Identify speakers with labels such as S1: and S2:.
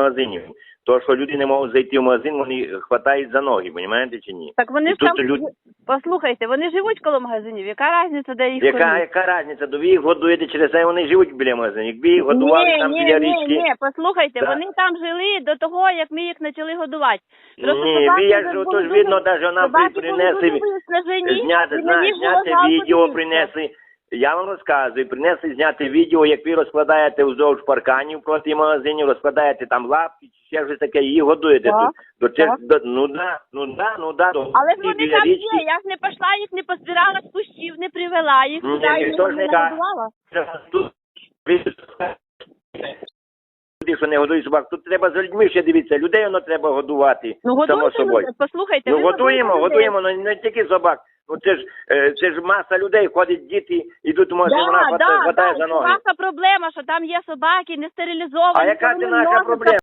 S1: магазинів. То, що люди не можуть зайти в магазин, вони хватають за ноги, розумієте чи ні?
S2: Так вони ж там
S1: люди-
S2: послухайте, вони живуть коло магазинів. Яка різниця, де їх
S1: Яка,
S2: кормити?
S1: яка різниця? До ви їх годуєте через це, вони живуть біля магазину. Якби їх годували
S2: ні,
S1: там
S2: ні,
S1: біля
S2: ні,
S1: річки.
S2: ні, послухайте,
S1: Так.
S2: вони там жили до того, як ми їх почали годувати. Просто
S1: Ні, ви як же, то ж видно, навіть вона принесли, зняти, зняти відео,
S2: дивитися.
S1: Я вам розказую, принесли зняти відео, як ви розкладаєте вздовж парканів проти магазинів, розкладаєте там лапки, чи ще щось таке, її годуєте
S2: Так,
S1: тут. До, це-
S2: так.
S1: до, ну да, ну да, ну да. До,
S2: Але ж вони
S1: біля
S2: там
S1: річки.
S2: є, я ж не пішла, їх не позбирала з кущів, не привела їх
S1: Ні,
S2: сюди, і
S1: ніхто ж
S2: не
S1: не
S2: нагодувала.
S1: Тут люди, що не годують собак, тут треба за людьми ще дивитися, людей воно треба годувати,
S2: Ну
S1: само
S2: годуйте,
S1: собою.
S2: послухайте.
S1: Ну
S2: ви
S1: годуємо,
S2: людей.
S1: годуємо, ну не тільки собак. Ну це ж е, це ж маса людей, ходять діти, йдуть в магазин, вона
S2: Да,
S1: хватає,
S2: да,
S1: за ноги.
S2: Маса проблема, що там є собаки, не стерилізовані.
S1: А яка
S2: ти
S1: це наша проблема?